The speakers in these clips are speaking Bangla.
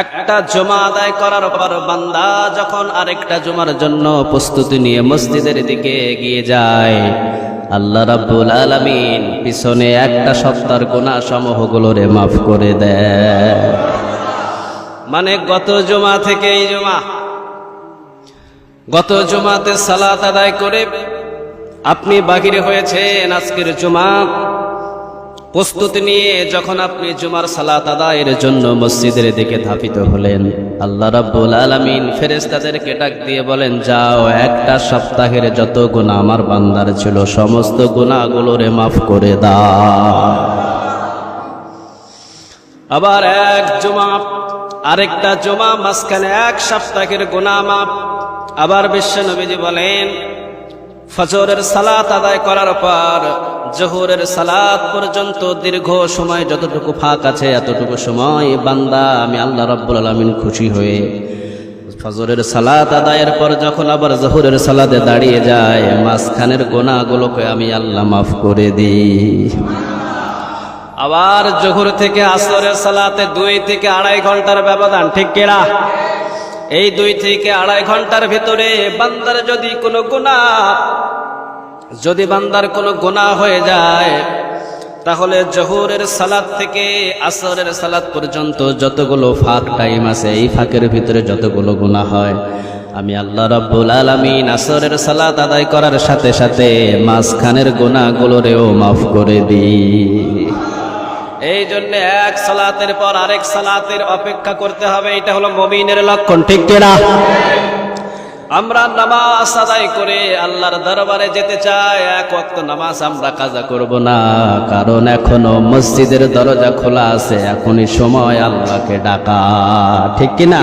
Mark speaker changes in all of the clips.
Speaker 1: একটা জমা আদায় করার পর বান্দা যখন আরেকটা জমার জন্য প্রস্তুতি নিয়ে মসজিদের দিকে এগিয়ে যায়, আল্লাহ রাব্বুল আলামিন পিছনে একটা সপ্তাহের গুণা সমূহগুলোরে মাফ করে দেয়। মানে গত জমা থেকে এই জমা, গত জমাতে সালাত আদায় করে আপনি বাহিরে হয়েছেন আজকের জমা প্রস্তুতি নিয়ে যখন আপনি জুমার সালাত আদায়ের জন্য মসজিদের দিকে ধাপিত হলেন, আল্লাহ রাব্বুল আলামিন ফেরেশতাদেরকে ডাক দিয়ে বলেন, যাও, একটা সপ্তাহের যত গুনাহ আমার বান্দার ছিল, সমস্ত গুনাহগুলোরে মাফ করে দাও। আবার এক জমা, আরেকটা জমা, মাঝখানে এক সপ্তাহের গুনাহ মাপ আবার বিশ্বনবীজি বলেন, ফজরের সালাত আদায় করার পর জোহরের সালাত পর্যন্ত দীর্ঘ সময় যতটুকু ফাঁক আছে, এতটুকু সময়, বান্দা, আমি আল্লাহ রাব্বুল আলামিন খুশি হয়ে ফজরের সালাত আদায়ের পর যখন আবার জোহরের সালাতে দাঁড়িয়ে যায়, মাঝখানের গোনাগুলোকে আমি আল্লাহ মাফ করে দিই। আবার জোহর থেকে আসরের সালাতে দুই থেকে আড়াই ঘণ্টার ব্যবধান, ঠিক কেরা এই দুই থেকে আড়াই ঘণ্টার ভিতরে বান্দার যদি কোনো গুণা যদি বান্দার কোনো গোনা হয়ে যায়, তাহলে জহুরের সালাদ থেকে আসরের সালাদ পর্যন্ত যতগুলো ফাঁক টাইম আছে, এই ফাঁকের ভিতরে যতগুলো গুণা হয়, আমি আল্লাহ রাব্বুল আলামিন আসরের সালাদ আদায় করার সাথে সাথে মাঝখানের গুণাগুলোরেও মাফ করে দিই। এই জন্য এক সালাতের পর আরেক সালাতের অপেক্ষা করতে হবে, এটা হলো মমিনের লক্ষণ, ঠিক কিনা? আমরা নামাজ আদায় করে আল্লাহর দরবারে যেতে চাই, এক ওয়াক্ত নামাজ আমরা কাজা করব না। কারণ এখনও মসজিদের দরজা খোলা আছে, এখনই সময় আল্লাহকে ডাকা। ঠিক কিনা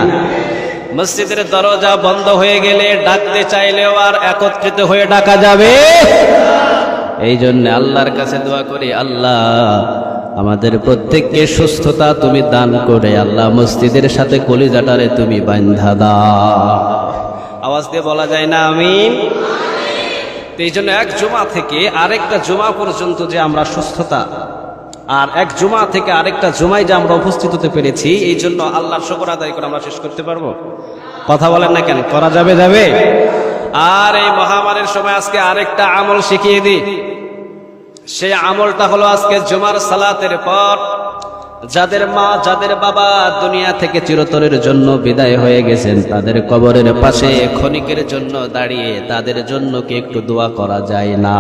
Speaker 1: মসজিদের দরজা বন্ধ হয়ে গেলে ডাকতে চাইলেও আর একত্রিত হয়ে ডাকা যাবে এই জন্য আল্লাহর কাছে দোয়া করি, আল্লাহ, আমাদের প্রত্যেককে সুস্থতা তুমি দান করে, আল্লাহ মসজিদের সাথে কলিজাটারে তুমি বান্ধা দাও। আওয়াজ দিয়ে বলা যায় না আমি এই জন্য এক জুমা থেকে আরেকটা জমা পর্যন্ত যে আমরা সুস্থতা, আর এক জমা থেকে আরেকটা জুমায় যে আমরা উপস্থিত হতে পেরেছি, এই জন্য আল্লাহর শকর আদায় করে আমরা শেষ করতে পারব। কথা বলেন না কেন? করা যাবে যাবে। আর এই মহামারীর সময় আজকে আরেকটা আমল শিখিয়ে দিই। সেই আমলটা হলো আজকে জুমার সালাতের পর। যাদের মা, যাদের বাবা দুনিয়া থেকে চিরতরের জন্য বিদায় হয়ে গেছেন, তাদের কবরের পাশে ক্ষণিকের জন্য দাঁড়িয়ে তাদের জন্য কি একটু দোয়া করা যায় না?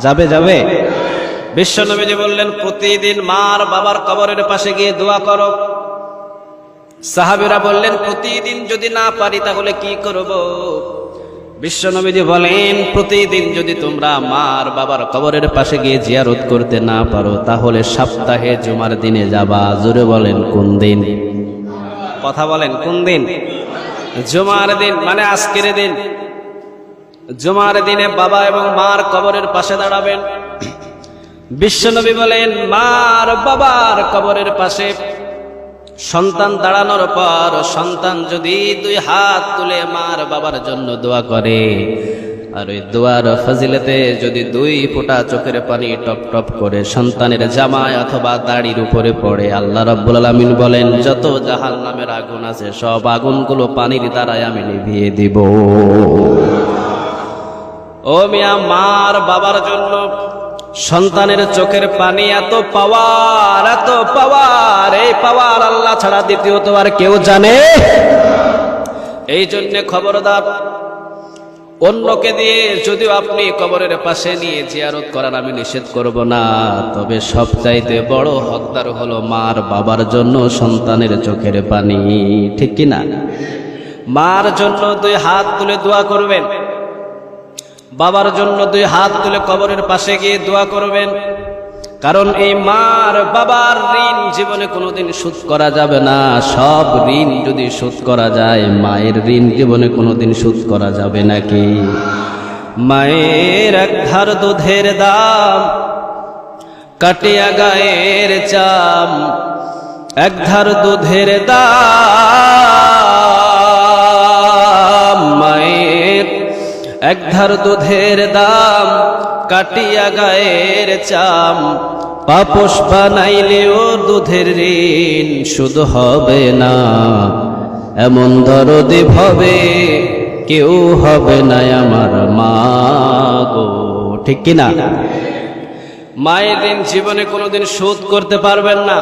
Speaker 1: যাবে যাবে? বিশ্বনবীজি বললেন, প্রতিদিন মার বাবার কবরের পাশে গিয়ে দোয়া করো। সাহাবিরা বললেন, প্রতিদিন যদি না পারি তাহলে কি করব? বিশ্বনবীজি বলেন, প্রতিদিন যদি তোমরা মার বাবার কবরের পাশে গিয়ে জিয়ারত করতে না পারো, তাহলে সপ্তাহে জুমার দিনে যাবা। জোরে বলেন, কোন দিন? কথা বলেন, কোন দিন? জুমার দিন মানে আজকের দিন। জুমার দিনে বাবা এবং মার কবরের পাশে দাঁড়াবেন। বিশ্বনবী বলেন, মার বাবার কবরের পাশে সন্তান দাঁড়ানোর পর সন্তান যদি দুই হাত তুলে মার বাবার জন্য দোয়া করে, আর ওই দোয়ার ফজিলতে যদি দুই ফোঁটা চোখের পানি টপ টপ করে সন্তানের জামায় অথবা দাড়ির উপরে পড়ে, আল্লাহ রাব্বুল আলামিন বলেন, যত জাহাল নামের আগুন আছে, সব আগুনগুলো পানির দ্বারাই আমি নিভিয়ে দিব। ও মিয়া, মার বাবার জন্য সন্তানের চোখের পানি এত পাওয়ার এত পাওয়ার, এই পাওয়ার আল্লাহ ছাড়া দ্বিতীয়ত আর কেউ জানে? এই জন্য খবরদার, অন্যকে দিয়ে যদিও আপনি কবরের পাশে নিয়ে জিয়ারত করার আমি নিষেধ করব না, তবে সবচাইতে বড় হকদার হলো মার বাবার জন্য সন্তানের চোখের পানি, ঠিক কি না মার জন্য দুই হাত তুলে দোয়া করবেন। বাবার জন্য দুই হাত তুলে কবরের পাশে গিয়ে দোয়া করবেন। কারণ এই মার বাবার ঋণ জীবনে কোনোদিন শোধ করা যাবে না। সব ঋণ যদি শোধ করা যায়, মায়ের ঋণ জীবনে কোনোদিন শোধ করা যাবে নাকি মায়ের এক ধার দুধের দাম, কাটিয়া গায়ের চাম, এক ধার দুধের দাম। এক ধার দুধের দাম, কাটিয়া গায়ের চাম। পাপস বানাইলেও দুধের ঋণ শুধু হবে না। এমন দরদি ভাবে কেউ হবে না আমার মা গো। ঠিক কিনা? মায়ের ঋণ জীবনে কোনোদিন শোধ করতে পারবেন না।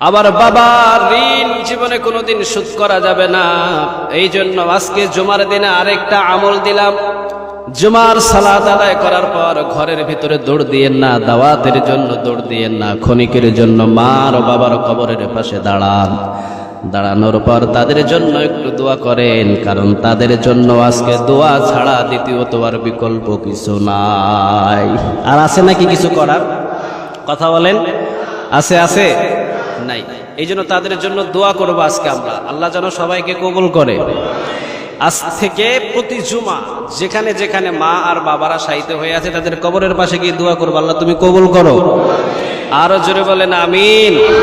Speaker 1: আবার বাবার ঋণ জীবনে কোনোদিন শোধ করা যাবে না। এই জন্য আজকে জুমার দিনে আরেকটা আমল দিলাম। জুমার সালাত আদায় করার পর ঘরের ভিতরে দৌড় দিয়েন না, দাওয়াতের জন্য দৌড় দিয়েন না, ক্ষণিকের জন্য মার ও বাবার কবরের পাশে দাঁড়ান। দাঁড়ানোর পর তাদের জন্য একটু দোয়া করেন, কারণ তাদের জন্য আজকে দোয়া ছাড়া দ্বিতীয়ত আর বিকল্প কিছু নাই। আর আছে নাকি কিছু করার? কথা বলেন। আছে আছে। নাই। এই জন্য তাদের জন্য দোয়া করব আজকে আমরা। আল্লাহ যেন সবাইকে কবুল করে। আজ থেকে প্রতি জুমা যেখানে যেখানে মা আর বাবারা সাহিত্য হয়ে আছে, তাদের কবরের পাশে গিয়ে দোয়া করব। আল্লাহ তুমি কবুল করো। আরও জোরে বলেন, আমিন।